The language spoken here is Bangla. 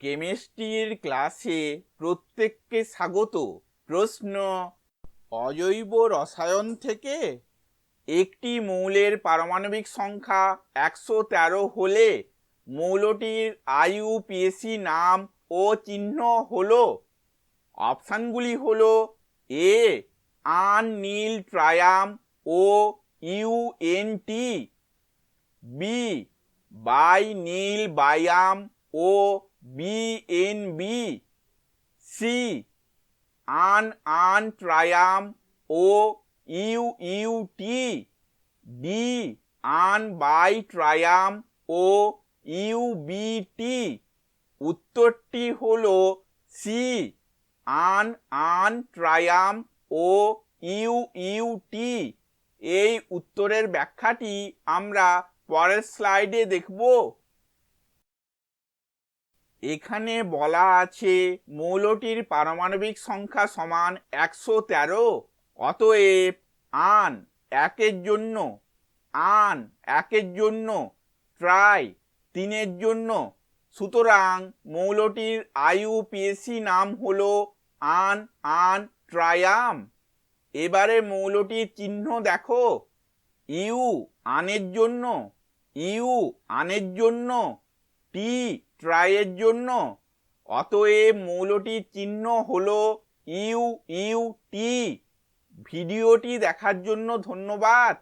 কেমিস্ট্রির ক্লাসে প্রত্যেককে স্বাগত। প্রশ্ন, অজৈব রসায়ন থেকে একটি মৌলের পারমাণবিক সংখ্যা একশো তেরো হলে মৌলটির আইইউপিএসি নাম ও চিহ্ন হল। অপশানগুলি হলো A An, Neil, Triumf O UNT B bi, nil bium O BNB C un un trium O U UT D un bi trium O UBT উত্তরটি হল সি আন আন ট্রায়াম ও ইউ ইউ টি এই উত্তরের ব্যাখ্যাটি আমরা পরের স্লাইডে দেখব। এখানে বলা আছে মৌলটির পারমাণবিক সংখ্যা সমান একশো তেরো। অতএব আন একের জন্য, আন একের জন্য, ট্রাই তিনের জন্য। সুতরাং মৌলটির আইউপিএসি নাম হল আন আন, ট্রায়াম। এবারে মৌলটির চিহ্ন দেখো। ইউ আনের জন্য, ইউ আনের জন্য। টি ট্রাইয়ের জন্য। অতএব মৌলটির চিহ্ন হল ইউ ইউ টি। ভিডিওটি দেখার জন্য ধন্যবাদ।